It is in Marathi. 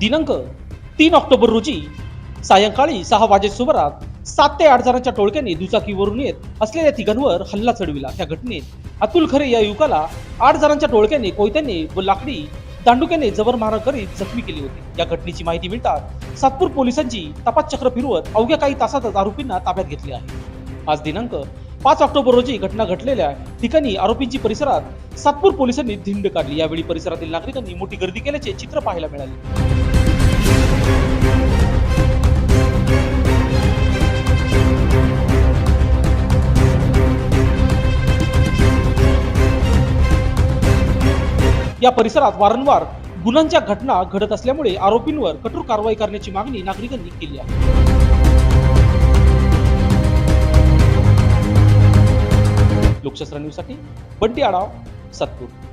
दिनांक तीन ऑक्टोबर रोजी सायंकाळी सहा वाजे सुमारात सात ते आठ जणांच्या टोळक्याने दुचाकीवरून येत असलेल्या तिघांवर हल्ला चढविला. त्या घटनेत अतुल खरे या युवकाला आठ जणांच्या टोळक्याने कोयत्याने व लाकडी दांडुक्याने जबर मारहाण करीत जखमी केली होती. या घटनेची माहिती मिळताच सातपूर पोलिसांची तपास चक्र फिरवत अवघ्या काही तासातच आरोपींना ताब्यात घेतले आहे. आज दिनांक पाच ऑक्टोबर रोजी घटना घडलेल्या ठिकाणी आरोपींची परिसरात सातपूर पोलिसांनी धिंड काढली. यावेळी परिसरातील नागरिकांनी मोठी गर्दी केल्याचे चित्र पाहायला मिळाले. या परिसरात वारंवार गुन्ह्यांच्या घटना घडत असल्यामुळे आरोपींवर कठोर कारवाई करण्याची मागणी नागरिकांनी केली आहे. लोकशास्त्र न्यूजसाठी बंटी आढाव सातपूर.